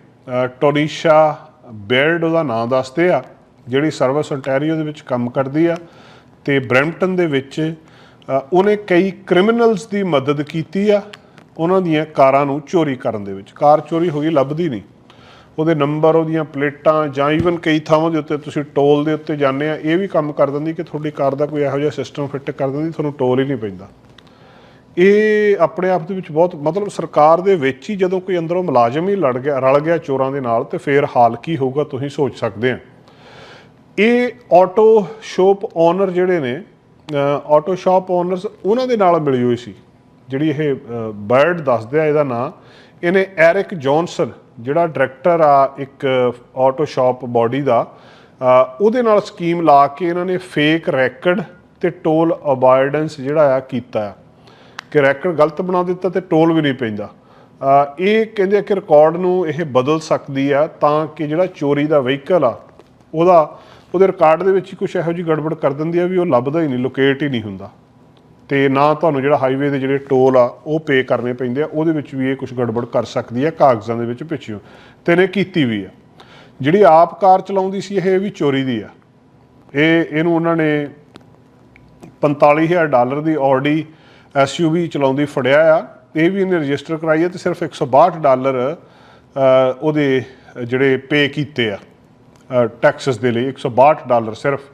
ਟੋਨੀਸ਼ਾ ਬੇਰਡ ਉਹਦਾ ਨਾਮ ਦੱਸਦੇ ਆ, ਜਿਹੜੀ ਸਰਵਿਸ ontario ਦੇ ਵਿੱਚ ਕੰਮ ਕਰਦੀ ਆ, ਤੇ ਬ੍ਰੈਂਪਟਨ ਦੇ ਵਿੱਚ ਉਹਨੇ ਕਈ ਕ੍ਰਿਮੀਨਲਸ ਦੀ ਮਦਦ ਕੀਤੀ ਆ, ਉਹਨਾਂ ਦੀਆਂ ਕਾਰਾਂ ਨੂੰ ਚੋਰੀ ਕਰਨ ਦੇ ਵਿੱਚ। ਕਾਰ ਚੋਰੀ ਹੋਈ ਲੱਭਦੀ ਨਹੀਂ। ਉਹਦੇ ਨੰਬਰ, ਉਹਦੀਆਂ ਪਲੇਟਾਂ, ਜਾਂ ਈਵਨ ਕਈ ਥਾਵਾਂ ਦੇ ਉੱਤੇ ਤੁਸੀਂ ਟੋਲ ਦੇ ਉੱਤੇ ਜਾਂਦੇ ਆ, ਇਹ ਵੀ ਕੰਮ ਕਰ ਦਿੰਦੀ ਕਿ ਤੁਹਾਡੀ ਕਾਰ ਦਾ ਕੋਈ ਇਹੋ ਜਿਹਾ ਸਿਸਟਮ ਫਿੱਟ ਕਰ ਦਿੰਦੀ, ਤੁਹਾਨੂੰ ਟੋਲ ਹੀ ਨਹੀਂ ਪੈਂਦਾ। ਇਹ ਆਪਣੇ ਆਪ ਦੇ ਵਿੱਚ ਬਹੁਤ, ਮਤਲਬ ਸਰਕਾਰ ਦੇ ਵਿੱਚ ਹੀ ਜਦੋਂ ਕੋਈ ਅੰਦਰੋਂ ਮੁਲਾਜ਼ਮ ਹੀ ਲੜ ਗਿਆ, ਰਲ ਗਿਆ ਚੋਰਾਂ ਦੇ ਨਾਲ, ਤੇ ਫਿਰ ਹਾਲ ਕੀ ਹੋਊਗਾ ਤੁਸੀਂ ਸੋਚ ਸਕਦੇ ਆ। ਇਹ ਆਟੋ ਸ਼ੋਪ ਓਨਰ ਜਿਹੜੇ ਨੇ ਆਟੋ ਸ਼ਾਪ ਓਨਰਸ ਉਹਨਾਂ ਦੇ ਨਾਲ ਮਿਲੀ ਹੋਈ ਸੀ, ਜਿਹੜੀ ਇਹ ਬਰਡ ਦੱਸਦੇ ਆ ਇਹਦਾ ਨਾਂ। ਇਹਨੇ ਐਰਿਕ ਜੌਨਸਨ, ਜਿਹੜਾ ਡਾਇਰੈਕਟਰ ਆ ਇੱਕ ਆਟੋ ਸ਼ਾਪ ਬਾਡੀ ਦਾ ਉਹਦੇ ਨਾਲ ਸਕੀਮ ਲਾ ਕੇ ਇਹਨਾਂ ਨੇ ਫੇਕ ਰੈਕਡ ਤੇ ਟੋਲ ਅਬਾਈਡੈਂਸ ਜਿਹੜਾ ਆ ਕੀਤਾ ਆ। ਕਿ ਰੈਕਡ ਗਲਤ ਬਣਾ ਦਿੱਤਾ ਤੇ ਟੋਲ ਵੀ ਨਹੀਂ ਪੈਂਦਾ। ਇਹ ਕਹਿੰਦੇ ਆ ਕਿ ਰਿਕਾਰਡ ਨੂੰ ਇਹ ਬਦਲ ਸਕਦੀ ਆ ਤਾਂ ਕਿ ਜਿਹੜਾ ਚੋਰੀ ਦਾ ਵਹੀਕਲ ਆ, ਉਹਦਾ, ਉਹਦੇ ਰਿਕਾਰਡ ਦੇ ਵਿੱਚ ਹੀ ਕੁਝ ਇਹੋ ਜਿਹੀ ਗੜਬੜ ਕਰ ਦਿੰਦੀ ਆ ਵੀ ਉਹ ਲੱਭਦਾ ਹੀ ਨਹੀਂ ਲੋਕੇਟ ਹੀ ਨਹੀਂ ਹੁੰਦਾ। ਤੇ ਨਾ ਤੁਹਾਨੂੰ ਜਿਹੜਾ ਹਾਈਵੇ ਦੇ ਜਿਹੜੇ ਟੋਲ ਆ, ਉਹ ਪੇ ਕਰਨੇ ਪੈਂਦੇ ਆ, ਉਹਦੇ ਵਿੱਚ ਵੀ ਇਹ ਕੁਝ ਗੜਬੜ ਕਰ ਸਕਦੀ ਆ ਕਾਗਜ਼ਾਂ ਦੇ ਵਿੱਚ ਪਿੱਛੋਂ। ਤੇ ਨੇ ਕੀਤੀ ਵੀ ਆ। ਜਿਹੜੀ ਆਪ ਕਾਰ ਚਲਾਉਂਦੀ ਸੀ, ਇਹ ਵੀ ਚੋਰੀ ਦੀ ਆ। ਇਹ, ਇਹਨੂੰ ਉਹਨਾਂ ਨੇ 45000 ਡਾਲਰ ਦੀ ਆਡੀ ਐਸਯੂਵੀ ਚਲਾਉਂਦੀ ਫੜਿਆ ਆ, ਇਹ ਵੀ ਇਹਨੇ ਰਜਿਸਟਰ ਕਰਾਈ ਹੈ ਤੇ ਸਿਰਫ 162 ਡਾਲਰ ਉਹਦੇ ਜਿਹੜੇ ਪੇ ਕੀਤੇ ਆ। ਟੈਕਸਸ ਦੇ ਲਈ 162 ਡਾਲਰ ਸਿਰਫ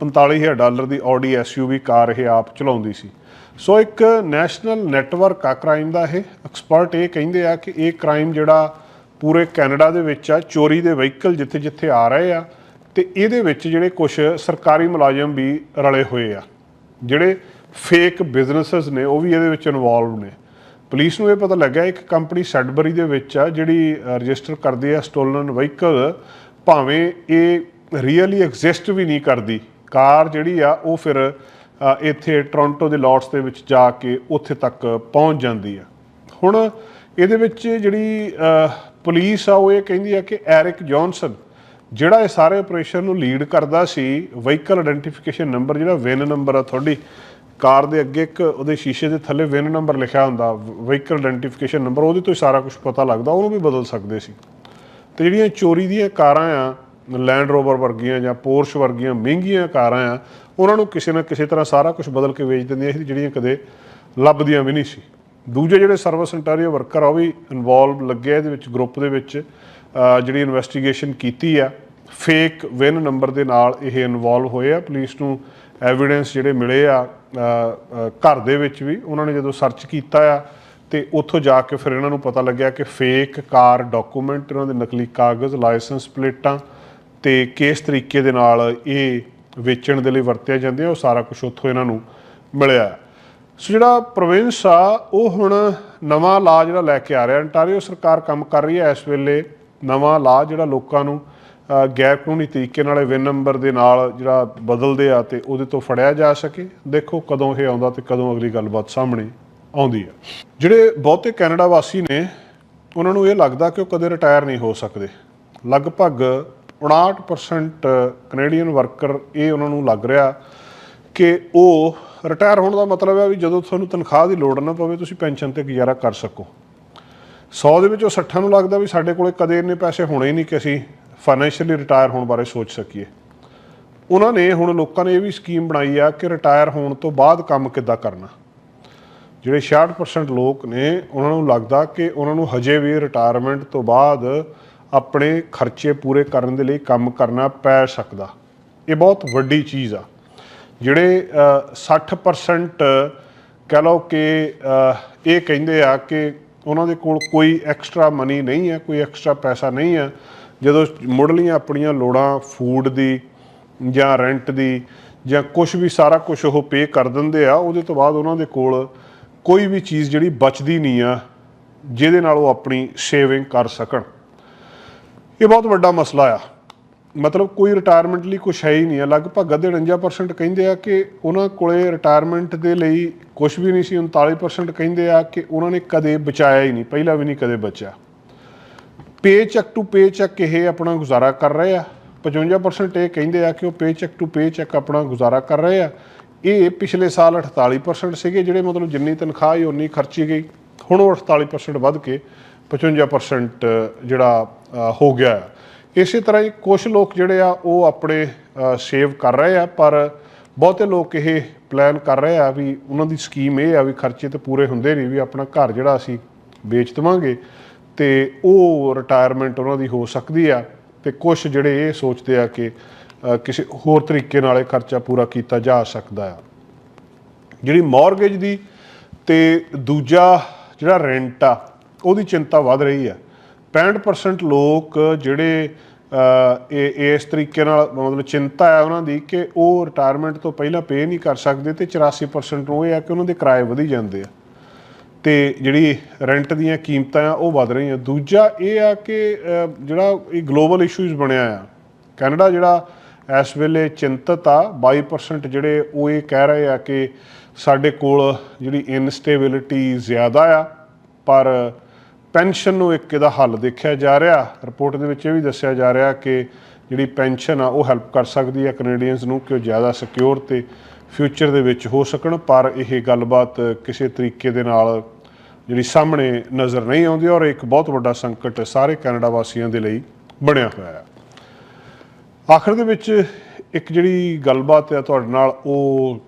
45000 ਡਾਲਰ ਦੀ ਆਡੀ ਐਸਯੂਵੀ ਕਾਰ ਇਹ ਆਪ ਚਲਾਉਂਦੀ ਸੀ। ਸੋ ਇੱਕ ਨੈਸ਼ਨਲ ਨੈਟਵਰਕ ਆ ਕ੍ਰਾਈਮ ਦਾ ਇਹ ਐਕਸਪਰਟ ਇਹ ਕਹਿੰਦੇ ਆ ਕਿ ਇਹ ਕ੍ਰਾਈਮ ਜਿਹੜਾ ਪੂਰੇ ਕੈਨੇਡਾ ਦੇ ਵਿੱਚ ਆ, ਚੋਰੀ ਦੇ ਵਹੀਕਲ ਜਿੱਥੇ ਜਿੱਥੇ ਆ ਰਹੇ ਆ, ਤੇ ਇਹਦੇ ਵਿੱਚ ਜਿਹੜੇ ਕੁਝ ਸਰਕਾਰੀ ਮੁਲਾਜ਼ਮ ਵੀ ਰਲੇ ਹੋਏ ਆ। ਜਿਹੜੇ ਫੇਕ ਬਿਜ਼ਨੈਸਸ ਨੇ ਉਹ ਵੀ ਇਹਦੇ ਵਿੱਚ ਇਨਵੋਲਵ ਨੇ। ਪੁਲਿਸ ਨੂੰ ਇਹ ਪਤਾ ਲੱਗਾ ਇੱਕ ਕੰਪਨੀ ਸੈਡਬਰੀ ਦੇ ਵਿੱਚ ਆ ਜਿਹੜੀ ਰਜਿਸਟਰ ਕਰਦੀ ਆ ਸਟੋਲਨ ਵਹੀਕਲ ਭਾਵੇਂ ਇਹ ਰੀਅਲੀ ਐਗਜ਼ਿਸਟ ਵੀ ਨਹੀਂ ਕਰਦੀ। ਕਾਰ ਜਿਹੜੀ ਆ ਉਹ ਫਿਰ ਇੱਥੇ ਟੋਰਾਂਟੋ ਦੇ ਲੋਟਸ ਦੇ ਵਿੱਚ ਜਾ ਕੇ ਉੱਥੇ ਤੱਕ ਪਹੁੰਚ ਜਾਂਦੀ ਆ। ਹੁਣ ਇਹਦੇ ਵਿੱਚ ਜਿਹੜੀ ਅ, ਪੁਲਿਸ ਆ ਉਹ ਇਹ ਕਹਿੰਦੀ ਆ ਕਿ ਐਰਿਕ ਜੌਨਸਨ ਜਿਹੜਾ ਇਹ ਸਾਰੇ ਆਪਰੇਸ਼ਨ ਨੂੰ ਲੀਡ ਕਰਦਾ ਸੀ ਵਹੀਕਲ ਆਇਡੈਂਟੀਫਿਕੇਸ਼ਨ ਨੰਬਰ ਜਿਹੜਾ ਵਿਨ ਨੰਬਰ ਆ ਤੁਹਾਡੀ, ਕਾਰ ਦੇ ਅੱਗੇ ਇੱਕ ਉਹਦੇ ਸ਼ੀਸ਼ੇ ਦੇ ਥੱਲੇ ਵਿਨ ਨੰਬਰ ਲਿਖਿਆ ਹੁੰਦਾ ਵਹੀਕਲ ਆਇਡੈਂਟੀਫਿਕੇਸ਼ਨ ਨੰਬਰ ਉਹਦੇ ਤੋਂ ਹੀ ਸਾਰਾ ਕੁਝ ਪਤਾ ਲੱਗਦਾ, ਉਹਨੂੰ ਵੀ ਬਦਲ ਸਕਦੇ ਸੀ। ਤੇ ਜਿਹੜੀਆਂ ਚੋਰੀ ਦੀਆਂ ਕਾਰਾਂ ਆ ਲੈਂਡ ਰੋਵਰ ਵਰਗੀਆਂ ਜਾਂ ਪੋਰਸ਼ ਵਰਗੀਆਂ ਮਹਿੰਗੀਆਂ ਕਾਰਾਂ ਆ, ਉਹਨਾਂ ਨੂੰ ਕਿਸੇ ਨਾ ਕਿਸੇ ਤਰ੍ਹਾਂ ਸਾਰਾ ਕੁਝ ਬਦਲ ਕੇ ਵੇਚ ਦਿੰਦੀਆਂ ਸੀ, ਜਿਹੜੀਆਂ ਕਦੇ ਲੱਭਦੀਆਂ ਵੀ ਨਹੀਂ ਸੀ। ਦੂਜੇ ਜਿਹੜੇ ਸਰਵਿਸ ਇੰਟਰੀਅਰ ਵਰਕਰ ਆ, ਉਹ ਵੀ ਇਨਵੋਲਵ ਲੱਗੇ ਇਹਦੇ ਵਿੱਚ ਗਰੁੱਪ ਦੇ ਵਿੱਚ। ਜਿਹੜੀ ਇਨਵੈਸਟੀਗੇਸ਼ਨ ਕੀਤੀ ਆ ਫੇਕ ਵਿਨ ਨੰਬਰ ਦੇ ਨਾਲ ਇਹ ਇਨਵੋਲਵ ਹੋਏ ਆ। ਪੁਲਿਸ ਨੂੰ ਐਵੀਡੈਂਸ ਜਿਹੜੇ ਮਿਲੇ ਆ ਘਰ ਦੇ ਵਿੱਚ ਵੀ, ਉਹਨਾਂ ਨੇ ਜਦੋਂ ਸਰਚ ਕੀਤਾ ਆ, ਤੇ ਉੱਥੋਂ ਜਾ ਕੇ ਫਿਰ ਇਹਨਾਂ ਨੂੰ ਪਤਾ ਲੱਗਿਆ ਕਿ ਫੇਕ ਕਾਰ ਡਾਕੂਮੈਂਟ ਇਹਨਾਂ ਦੇ ਨਕਲੀ ਕਾਗਜ਼ ਲਾਇਸੈਂਸ ਪਲੇਟਾਂ ਤੇ ਕਿਸ ਤਰੀਕੇ ਦੇ ਨਾਲ ਇਹ ਵੇਚਣ ਦੇ ਲਈ ਵਰਤਿਆ ਜਾਂਦੇ ਆ, ਉਹ ਸਾਰਾ ਕੁਝ ਉੱਥੋਂ ਇਹਨਾਂ ਨੂੰ ਮਿਲਿਆ। ਸੋ ਜਿਹੜਾ ਪ੍ਰੋਵਿੰਸ ਆ, ਉਹ ਹੁਣ ਨਵਾਂ ਲਾ ਜਿਹੜਾ ਲੈ ਕੇ ਆ ਰਿਹਾ। ਅੰਟਾਰੀਓ ਸਰਕਾਰ ਕੰਮ ਕਰ ਰਹੀ ਹੈ ਇਸ ਵੇਲੇ। ਨਵਾਂ ਲਾ ਜਿਹੜਾ ਲੋਕਾਂ ਨੂੰ ਗੈਰ ਕਾਨੂੰਨੀ ਤਰੀਕੇ ਨਾਲ ਵਿਨ ਨੰਬਰ ਦੇ ਨਾਲ ਜਿਹੜਾ ਬਦਲਦੇ ਆ ਤੇ ਉਹਦੇ ਤੋਂ ਫੜਿਆ ਜਾ ਸਕੇ। ਦੇਖੋ ਕਦੋਂ ਇਹ ਆਉਂਦਾ ਤੇ ਕਦੋਂ ਅਗਲੀ ਗੱਲਬਾਤ ਸਾਹਮਣੇ ਆਉਂਦੀ ਆ। ਜਿਹੜੇ ਬਹੁਤੇ ਕੈਨੇਡਾ ਵਾਸੀ ਨੇ, ਉਹਨਾਂ ਨੂੰ ਇਹ ਲੱਗਦਾ ਕਿ ਉਹ ਕਦੇ ਰਿਟਾਇਰ ਨਹੀਂ ਹੋ ਸਕਦੇ। ਲਗਭਗ 59% ਕੈਨੇਡੀਅਨ ਵਰਕਰ ਇਹ ਉਹਨਾਂ ਨੂੰ ਲੱਗ ਰਿਹਾ ਕਿ ਉਹ ਰਿਟਾਇਰ ਹੋਣ ਦਾ ਮਤਲਬ ਹੈ ਵੀ ਜਦੋਂ ਤੁਹਾਨੂੰ ਤਨਖਾਹ ਦੀ ਲੋੜ ਨਾ ਪਵੇ, ਤੁਸੀਂ ਪੈਨਸ਼ਨ ਤੇ ਗੁਜ਼ਾਰਾ ਕਰ ਸਕੋ। 100 ਦੇ ਵਿੱਚੋਂ 60 ਨੂੰ ਲੱਗਦਾ ਵੀ ਸਾਡੇ ਕੋਲੇ ਕਦੇ ਇੰਨੇ ਪੈਸੇ ਹੋਣੇ ਹੀ ਨਹੀਂ ਕਿ ਅਸੀਂ ਫਾਈਨੈਂਸ਼ੀਅਲੀ ਰਿਟਾਇਰ ਹੋਣ ਬਾਰੇ ਸੋਚ ਸਕੀਏ। ਉਹਨਾਂ ਨੇ ਹੁਣ ਲੋਕਾਂ ਨੇ ਇਹ ਵੀ ਸਕੀਮ ਬਣਾਈ ਆ ਕਿ ਰਿਟਾਇਰ ਹੋਣ ਤੋਂ ਬਾਅਦ ਕੰਮ ਕਿੱਦਾਂ ਕਰਨਾ। ਜਿਹੜੇ 66% ਲੋਕ ਨੇ ਉਹਨਾਂ ਨੂੰ ਲੱਗਦਾ ਕਿ ਉਹਨਾਂ ਨੂੰ ਹਜੇ ਵੀ ਰਿਟਾਇਰਮੈਂਟ ਤੋਂ ਬਾਅਦ ਆਪਣੇ ਖਰਚੇ ਪੂਰੇ ਕਰਨ ਦੇ ਲਈ ਕੰਮ ਕਰਨਾ ਪੈ ਸਕਦਾ। ਇਹ ਬਹੁਤ ਵੱਡੀ ਚੀਜ਼ ਆ। ਜਿਹੜੇ ਅ, 60% ਕਹ ਲਓ ਕਿ ਇਹ ਕਹਿੰਦੇ ਆ ਕਿ ਉਹਨਾਂ ਦੇ ਕੋਲ ਕੋਈ ਐਕਸਟਰਾ ਮਨੀ ਨਹੀਂ ਹੈ, ਕੋਈ ਐਕਸਟਰਾ ਪੈਸਾ ਨਹੀਂ ਹੈ। ਜਦੋਂ ਮੁੱਢਲੀਆਂ ਆਪਣੀਆਂ ਲੋੜਾਂ ਫੂਡ ਦੀ ਜਾਂ ਰੈਂਟ ਦੀ ਜਾਂ ਕੁਝ ਵੀ ਸਾਰਾ ਕੁਝ ਉਹ ਪੇ ਕਰ ਦਿੰਦੇ ਆ, ਉਹਦੇ ਤੋਂ ਬਾਅਦ ਉਹਨਾਂ ਦੇ ਕੋਲ ਕੋਈ ਵੀ ਚੀਜ਼ ਜਿਹੜੀ ਬਚਦੀ ਨਹੀਂ ਆ, ਜਿਹਦੇ ਨਾਲ ਉਹ ਆਪਣੀ ਸੇਵਿੰਗ ਕਰ ਸਕਣ। ਇਹ ਬਹੁਤ ਵੱਡਾ ਮਸਲਾ ਆ। ਮਤਲਬ ਕੋਈ ਰਿਟਾਇਰਮੈਂਟ ਲਈ ਕੁਝ ਹੈ ਹੀ ਨਹੀਂ ਆ ਲਗਭਗ ਅੱਧੇ 49% ਕਹਿੰਦੇ ਆ ਕਿ ਉਹਨਾਂ ਕੋਲੇ ਰਿਟਾਇਰਮੈਂਟ ਦੇ ਲਈ ਕੁਝ ਵੀ ਨਹੀਂ ਸੀ। 39% ਕਹਿੰਦੇ ਆ ਕਿ ਉਹਨਾਂ ਨੇ ਕਦੇ ਬਚਾਇਆ ਹੀ ਨਹੀਂ। ਪਹਿਲਾਂ ਵੀ ਨਹੀਂ ਕਦੇ ਬਚਿਆ। ਪੇ ਚੱਕ ਟੂ ਪੇ ਚੱਕ ਇਹ ਆਪਣਾ ਗੁਜ਼ਾਰਾ ਕਰ ਰਹੇ ਆ। 55% ਇਹ ਕਹਿੰਦੇ ਆ ਕਿ ਉਹ ਪੇ ਚੱਕ ਟੂ ਪੇ ਚੱਕ ਆਪਣਾ ਗੁਜ਼ਾਰਾ ਕਰ ਰਹੇ ਆ। ਇਹ ਪਿਛਲੇ ਸਾਲ 48% ਸੀਗੇ, ਜਿਹੜੇ ਮਤਲਬ ਜਿੰਨੀ ਤਨਖਾਹ ਹੀ ਉਨੀ ਖਰਚੀ ਗਈ। ਹੁਣ ਉਹ 48% ਵੱਧ ਕੇ 55% ਜਿਹੜਾ ਹੋ ਗਿਆ ਆ। ਇਸੇ ਤਰ੍ਹਾਂ ਹੀ ਕੁਝ ਲੋਕ ਜਿਹੜੇ ਆ, ਉਹ ਆਪਣੇ ਸੇਵ ਕਰ ਰਹੇ ਆ, ਪਰ ਬਹੁਤੇ ਲੋਕ ਇਹ ਪਲਾਨ ਕਰ ਰਹੇ ਆ ਵੀ ਉਹਨਾਂ ਦੀ ਸਕੀਮ ਇਹ ਆ ਵੀ ਖਰਚੇ ਤੇ ਪੂਰੇ ਹੁੰਦੇ ਨਹੀਂ, ਵੀ ਆਪਣਾ ਘਰ ਜਿਹੜਾ ਅਸੀਂ ਵੇਚ ਦੇਵਾਂਗੇ ਤੇ ਉਹ ਰਿਟਾਇਰਮੈਂਟ ਉਹਨਾਂ ਦੀ ਹੋ ਸਕਦੀ ਆ ਤੇ ਕੁਝ ਜਿਹੜੇ ਇਹ ਸੋਚਦੇ ਆ ਕਿ ਕਿਸੇ ਹੋਰ ਤਰੀਕੇ ਨਾਲ ਇਹ ਖਰਚਾ ਪੂਰਾ ਕੀਤਾ ਜਾ ਸਕਦਾ ਆ। ਜਿਹੜੀ ਮਾਰਗੇਜ ਦੀ ਤੇ ਦੂਜਾ ਜਿਹੜਾ ਰੈਂਟ ਆ, ਉਹਦੀ ਚਿੰਤਾ ਵੱਧ ਰਹੀ ਆ। 65% ਲੋਕ ਜਿਹੜੇ ਇਹ ਇਸ ਤਰੀਕੇ ਨਾਲ ਮਤਲਬ ਚਿੰਤਾ ਹੈ ਉਹਨਾਂ ਦੀ ਕਿ ਉਹ ਰਿਟਾਇਰਮੈਂਟ ਤੋਂ ਪਹਿਲਾਂ ਪੇ ਨਹੀਂ ਕਰ ਸਕਦੇ ਤੇ 84% ਨੂੰ ਇਹ ਆ ਕਿ ਉਹਨਾਂ ਦੇ ਕਿਰਾਏ ਵਧੀ ਜਾਂਦੇ ਆ। ਤੇ ਜਿਹੜੀ ਰੈਂਟ ਦੀਆਂ ਕੀਮਤਾਂ ਆ, ਉਹ ਵਧ ਰਹੀਆਂ। ਦੂਜਾ ਇਹ ਆ ਕਿ ਜਿਹੜਾ ਇਹ ਗਲੋਬਲ ਇਸ਼ੂਜ਼ ਬਣਿਆ ਆ, ਕੈਨੇਡਾ ਜਿਹੜਾ ਇਸ ਵੇਲੇ ਚਿੰਤਤ ਆ 22% ਜਿਹੜੇ ਉਹ ਇਹ ਕਹਿ ਰਹੇ ਆ ਕਿ ਸਾਡੇ ਕੋਲ ਜਿਹੜੀ ਇਨਸਟੇਬਿਲਿਟੀ ਜ਼ਿਆਦਾ ਆ, ਪਰ ਪੈਨਸ਼ਨ ਨੂੰ ਇੱਕ ਇਹਦਾ ਹੱਲ ਦੇਖਿਆ ਜਾ ਰਿਹਾ। ਰਿਪੋਰਟ ਦੇ ਵਿੱਚ ਇਹ ਵੀ ਦੱਸਿਆ ਜਾ ਰਿਹਾ ਕਿ ਜਿਹੜੀ ਪੈਨਸ਼ਨ ਆ, ਉਹ ਹੈਲਪ ਕਰ ਸਕਦੀ ਹੈ ਕੈਨੇਡੀਅਨਸ ਨੂੰ ਕਿ ਉਹ ਜ਼ਿਆਦਾ ਸਿਕਿਉਰ ਤੇ ਫਿਊਚਰ ਦੇ ਵਿੱਚ ਹੋ ਸਕਣ। ਪਰ ਇਹ ਗੱਲਬਾਤ ਕਿਸੇ ਤਰੀਕੇ ਦੇ ਨਾਲ ਜਿਹੜੀ ਸਾਹਮਣੇ ਨਜ਼ਰ ਨਹੀਂ ਆਉਂਦੀ ਔਰ ਇੱਕ ਬਹੁਤ ਵੱਡਾ ਸੰਕਟ ਸਾਰੇ ਕੈਨੇਡਾ ਵਾਸੀਆਂ ਦੇ ਲਈ ਬਣਿਆ ਹੋਇਆ ਹੈ। ਆਖਰ ਦੇ ਵਿੱਚ ਇੱਕ ਜਿਹੜੀ ਗੱਲਬਾਤ ਹੈ ਤੁਹਾਡੇ ਨਾਲ, ਉਹ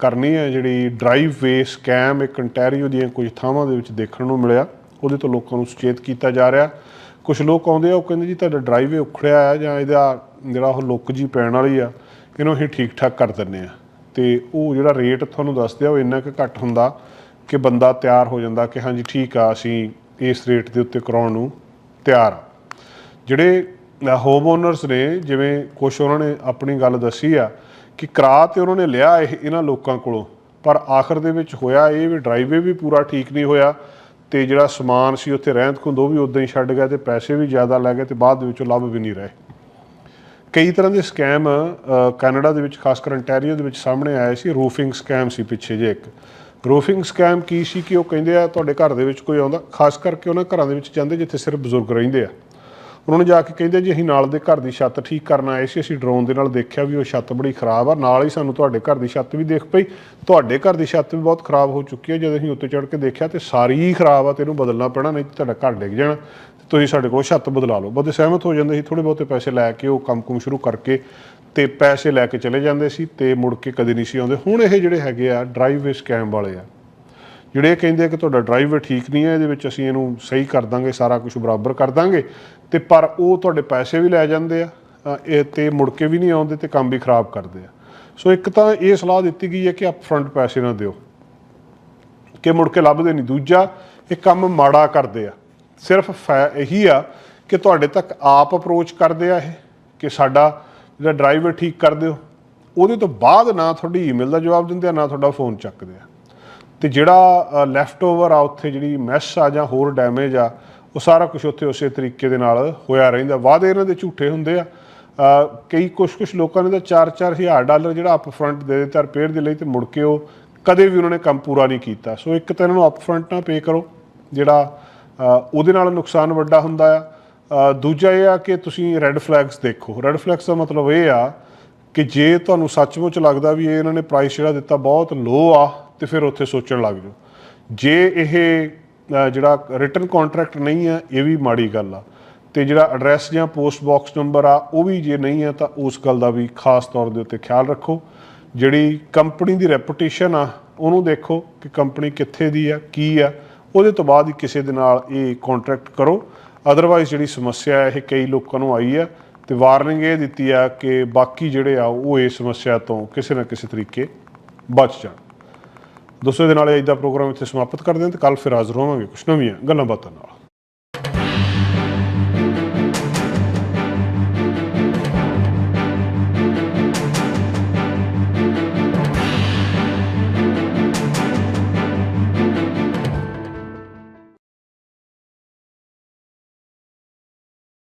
ਕਰਨੀ ਹੈ। ਜਿਹੜੀ ਡਰਾਈਵ ਵੇ ਸਕੈਮ ਇੱਕ ਅੰਟੈਰੀਓ ਦੀਆਂ ਕੁਝ ਥਾਵਾਂ ਦੇ ਵਿੱਚ ਦੇਖਣ ਨੂੰ ਮਿਲਿਆ। ਉਹਦੇ ਤੋਂ ਲੋਕਾਂ ਨੂੰ ਸੁਚੇਤ ਕੀਤਾ ਜਾ ਰਿਹਾ। ਕੁਝ ਲੋਕ ਆਉਂਦੇ ਆ, ਉਹ ਕਹਿੰਦੇ ਜੀ ਤੁਹਾਡਾ ਡਰਾਈਵੇ ਉਖੜਿਆ ਆ ਜਾਂ ਇਹਦਾ ਜਿਹੜਾ ਉਹ ਲੁੱਕ ਜੀ ਪੈਣ ਵਾਲੀ ਆ, ਇਹਨੂੰ ਅਸੀਂ ਠੀਕ ਠਾਕ ਕਰ ਦਿੰਨੇ ਆ। ਤੇ ਉਹ ਜਿਹੜਾ ਰੇਟ ਤੁਹਾਨੂੰ ਦੱਸਦੇ ਆ, ਉਹ ਇੰਨਾ ਕੁ ਘੱਟ ਹੁੰਦਾ ਕਿ ਬੰਦਾ ਤਿਆਰ ਹੋ ਜਾਂਦਾ ਕਿ ਹਾਂਜੀ ਠੀਕ ਆ, ਅਸੀਂ ਇਸ ਰੇਟ ਦੇ ਉੱਤੇ ਕਰਾਉਣ ਨੂੰ ਤਿਆਰ ਆ। ਜਿਹੜੇ ਹੋਮ ਓਨਰਸ ਨੇ, ਜਿਵੇਂ ਕੁਝ ਉਹਨਾਂ ਨੇ ਆਪਣੀ ਗੱਲ ਦੱਸੀ ਆ ਕਿ ਕਰਾ ਤੇ ਉਹਨਾਂ ਨੇ ਲਿਆ ਇਹ ਇਹਨਾਂ ਲੋਕਾਂ ਕੋਲੋਂ, ਪਰ ਆਖਰ ਦੇ ਵਿੱਚ ਹੋਇਆ ਇਹ ਵੀ ਡਰਾਈਵੇ ਵੀ ਪੂਰਾ ਠੀਕ ਨਹੀਂ ਹੋਇਆ ਤੇ ਜਿਹੜਾ ਸਮਾਨ ਸੀ ਉੱਥੇ ਰਹਿੰਦ ਖੁੰਦ ਉਹ ਵੀ ਉਦਾਂ ਹੀ ਛੱਡ ਗਿਆ ਤੇ ਪੈਸੇ ਵੀ ਜ਼ਿਆਦਾ ਲੈ ਗਏ ਤੇ ਬਾਅਦ ਦੇ ਵਿੱਚੋਂ ਲੱਭ ਵੀ ਨਹੀਂ ਰਹੇ। ਕਈ ਤਰ੍ਹਾਂ ਦੇ ਸਕੈਮ ਕੈਨੇਡਾ ਦੇ ਵਿੱਚ ਖਾਸ ਕਰ ਅੰਟੈਰੀਓ ਦੇ ਵਿੱਚ ਸਾਹਮਣੇ ਆਏ ਸੀ, ਰੂਫਿੰਗ ਸਕੈਮ ਸੀ ਪਿੱਛੇ ਜੇ ਇੱਕ। ਰੂਫਿੰਗ ਸਕੈਮ ਕੀ ਸੀ ਕਿ ਉਹ ਕਹਿੰਦੇ ਆ ਤੁਹਾਡੇ ਘਰ ਦੇ ਵਿੱਚ ਕੋਈ ਆਉਂਦਾ, ਖਾਸ ਕਰਕੇ ਉਹਨਾਂ ਘਰਾਂ ਦੇ ਵਿੱਚ ਜਾਂਦੇ ਜਿੱਥੇ ਸਿਰਫ ਬਜ਼ੁਰਗ ਰਹਿੰਦੇ ਆ। ਉਹਨਾਂ ਨੂੰ ਜਾ ਕੇ ਕਹਿੰਦੇ ਜੀ ਅਸੀਂ ਨਾਲ ਦੇ ਘਰ ਦੀ ਛੱਤ ਠੀਕ ਕਰਨ ਆਏ ਸੀ, ਅਸੀਂ ਡਰੋਨ ਦੇ ਨਾਲ ਦੇਖਿਆ ਵੀ ਉਹ ਛੱਤ ਬੜੀ ਖਰਾਬ ਆ, ਨਾਲ ਹੀ ਸਾਨੂੰ ਤੁਹਾਡੇ ਘਰ ਦੀ ਛੱਤ ਵੀ ਦੇਖ ਪਈ। ਤੁਹਾਡੇ ਘਰ ਦੀ ਛੱਤ ਵੀ ਬਹੁਤ ਖਰਾਬ ਹੋ ਚੁੱਕੀ ਹੈ ਜਦੋਂ ਅਸੀਂ ਉੱਤੇ ਚੜ੍ਹ ਕੇ ਦੇਖਿਆ ਤੇ ਸਾਰੀ ਹੀ ਖਰਾਬ ਆ ਤੇ ਇਹਨੂੰ ਬਦਲਣਾ ਪੈਣਾ, ਨਹੀਂ ਤਾਂ ਤੁਹਾਡਾ ਘਰ ਡਿੱਗ ਜਾਣਾ। ਤੁਸੀਂ ਸਾਡੇ ਕੋਲ ਛੱਤ ਬਦਲਾ ਲਓ। ਬਦੇ ਸਹਿਮਤ ਹੋ ਜਾਂਦੇ ਸੀ ਥੋੜੇ ਬਹੁਤੇ ਪੈਸੇ ਲੈ ਕੇ ਉਹ ਕੰਮ-ਕੁਮ ਸ਼ੁਰੂ ਕਰਕੇ ਤੇ ਪੈਸੇ ਲੈ ਕੇ ਚਲੇ ਜਾਂਦੇ ਸੀ ਤੇ ਮੁੜ ਕੇ ਕਦੇ ਨਹੀਂ ਸੀ ਆਉਂਦੇ। ਹੁਣ ਇਹ ਜਿਹੜੇ ਹੈਗੇ ਆ ਡਰਾਈਵ ਸਕੈਮ ਵਾਲੇ ਆ। ਜਿਹੜੇ ਇਹ ਕਹਿੰਦੇ ਆ ਕਿ ਤੁਹਾਡਾ ਡਰਾਈਵਰ ਠੀਕ ਨਹੀਂ ਹੈ, ਇਹਦੇ ਵਿੱਚ ਅਸੀਂ ਇਹਨੂੰ ਸਹੀ ਕਰ ਦਾਂਗੇ, ਸਾਰਾ ਕੁਝ ਬਰਾਬਰ ਕਰ ਦਾਂਗੇ, ਤੇ ਪਰ ਉਹ ਤੁਹਾਡੇ ਪੈਸੇ ਵੀ ਲੈ ਜਾਂਦੇ ਆ ਇਹ ਤੇ ਮੁੜ ਕੇ ਵੀ ਨਹੀਂ ਆਉਂਦੇ ਤੇ ਕੰਮ ਵੀ ਖਰਾਬ ਕਰਦੇ ਆ। ਸੋ ਇੱਕ ਤਾਂ ਇਹ ਸਲਾਹ ਦਿੱਤੀ ਗਈ ਹੈ ਕਿ ਅਪ ਫਰੰਟ ਪੈਸੇ ਨਾ ਦਿਓ, ਕਿ ਮੁੜ ਕੇ ਲੱਭਦੇ ਨਹੀਂ। ਦੂਜਾ, ਇਹ ਕੰਮ ਮਾੜਾ ਕਰਦੇ ਆ। ਸਿਰਫ ਫੈ- ਇਹੀ ਆ ਕਿ ਤੁਹਾਡੇ ਤੱਕ ਆਪ ਅਪਰੋਚ ਕਰਦੇ ਆ ਇਹ, ਕਿ ਸਾਡਾ ਜਿਹੜਾ ਡਰਾਈਵਰ ਠੀਕ ਕਰ ਦਿਓ ਉਹਦੇ ਤੋਂ ਬਾਅਦ ਨਾ ਤੁਹਾਡੀ ਈਮੇਲ ਦਾ ਜਵਾਬ ਦਿੰਦੇ ਆ, ਨਾ ਤੁਹਾਡਾ ਫੋਨ ਚੱਕਦੇ ਆ। ਤੇ ਜਿਹੜਾ ਲੈਫਟ ਓਵਰ ਆ ਉੱਥੇ ਜਿਹੜੀ ਮੈਸ ਆ ਜਾਂ ਹੋਰ ਡੈਮੇਜ ਆ, ਉਹ ਸਾਰਾ ਕੁਝ ਉੱਥੇ ਉਸੇ ਤਰੀਕੇ ਦੇ ਨਾਲ ਹੋਇਆ ਰਹਿੰਦਾ। ਵਾਅਦੇ ਇਹਨਾਂ ਦੇ ਝੂਠੇ ਹੁੰਦੇ ਆ। ਕਈ ਕੁਝ ਕੁਝ ਲੋਕਾਂ ਨੇ ਤਾਂ 4-4 ਹਜ਼ਾਰ ਡਾਲਰ ਜਿਹੜਾ ਅਪ ਫਰੰਟ ਦੇ ਦਿੱਤਾ ਰਿਪੇਅਰ ਦੇ ਲਈ ਤੇ ਮੁੜ ਕੇ ਉਹ ਕਦੇ ਵੀ ਉਹਨਾਂ ਨੇ ਕੰਮ ਪੂਰਾ ਨਹੀਂ ਕੀਤਾ। ਸੋ ਇੱਕ ਤਾਂ ਇਹਨਾਂ ਨੂੰ ਅਪ ਫਰੰਟ ਨਾ ਪੇ ਕਰੋ, ਜਿਹੜਾ ਉਹਦੇ ਨਾਲ ਨੁਕਸਾਨ ਵੱਡਾ ਹੁੰਦਾ ਆ। ਦੂਜਾ ਇਹ ਆ ਕਿ ਤੁਸੀਂ ਰੈੱਡ ਫਲੈਗਸ ਦੇਖੋ। ਰੈੱਡ ਫਲੈਗਸ ਦਾ ਮਤਲਬ ਇਹ ਆ ਕਿ ਜੇ ਤੁਹਾਨੂੰ ਸੱਚਮੁੱਚ ਲੱਗਦਾ ਵੀ ਇਹ ਇਹਨਾਂ ਨੇ ਪ੍ਰਾਈਸ ਜਿਹੜਾ ਦਿੱਤਾ ਬਹੁਤ ਲੋ ਆ ਤੇ ਫਿਰ ਉੱਥੇ ਸੋਚਣ ਲੱਗ ਜਾਓ। ਜੇ ਇਹ ਜਿਹੜਾ ਰਿਟਰਨ ਕੰਟਰੈਕਟ ਨਹੀਂ ਹੈ, ਇਹ ਵੀ ਮਾੜੀ ਗੱਲ ਆ। ਤੇ ਜਿਹੜਾ ਐਡਰੈਸ ਜਾਂ ਪੋਸਟ ਬਾਕਸ ਨੰਬਰ ਆ, ਉਹ ਵੀ ਜੇ ਨਹੀਂ ਆ ਤਾਂ ਉਸ ਗੱਲ ਦਾ ਵੀ ਖਾਸ ਤੌਰ ਦੇ ਉੱਤੇ ਖਿਆਲ ਰੱਖੋ। ਜਿਹੜੀ ਕੰਪਨੀ ਦੀ ਰੈਪੂਟੇਸ਼ਨ ਆ, ਉਹਨੂੰ ਦੇਖੋ ਕਿ ਕੰਪਨੀ ਕਿੱਥੇ ਦੀ ਆ, ਕੀ ਆ। ਉਹਦੇ ਤੋਂ ਬਾਅਦ ਹੀ ਕਿਸੇ ਦੇ ਨਾਲ ਇਹ ਕੰਟਰੈਕਟ ਕਰੋ। ਅਦਰਵਾਈਜ਼ ਜਿਹੜੀ ਸਮੱਸਿਆ ਹੈ ਇਹ ਕਈ ਲੋਕਾਂ ਨੂੰ ਆਈ ਆ, ਤੇ ਵਾਰਨਿੰਗ ਇਹ ਦਿੱਤੀ ਆ ਕਿ ਬਾਕੀ ਜਿਹੜੇ ਆ, ਉਹ ਇਸ ਸਮੱਸਿਆ ਤੋਂ ਕਿਸੇ ਨਾ ਕਿਸੇ ਤਰੀਕੇ ਬਚ ਜਾਣ। ਦੋਸਤੋ ਦੇ ਨਾਲ ਅੱਜ ਦਾ ਪ੍ਰੋਗਰਾਮ ਇੱਥੇ ਸਮਾਪਤ ਕਰਦੇ ਹਾਂ ਤੇ ਕੱਲ ਫਿਰ ਹਾਜ਼ਰ ਹੋਵਾਂਗੇ। ਕੁਝ ਨਵੀਆਂ ਗੱਲਾਂ ਬਾਤਾਂ ਨਾਲ।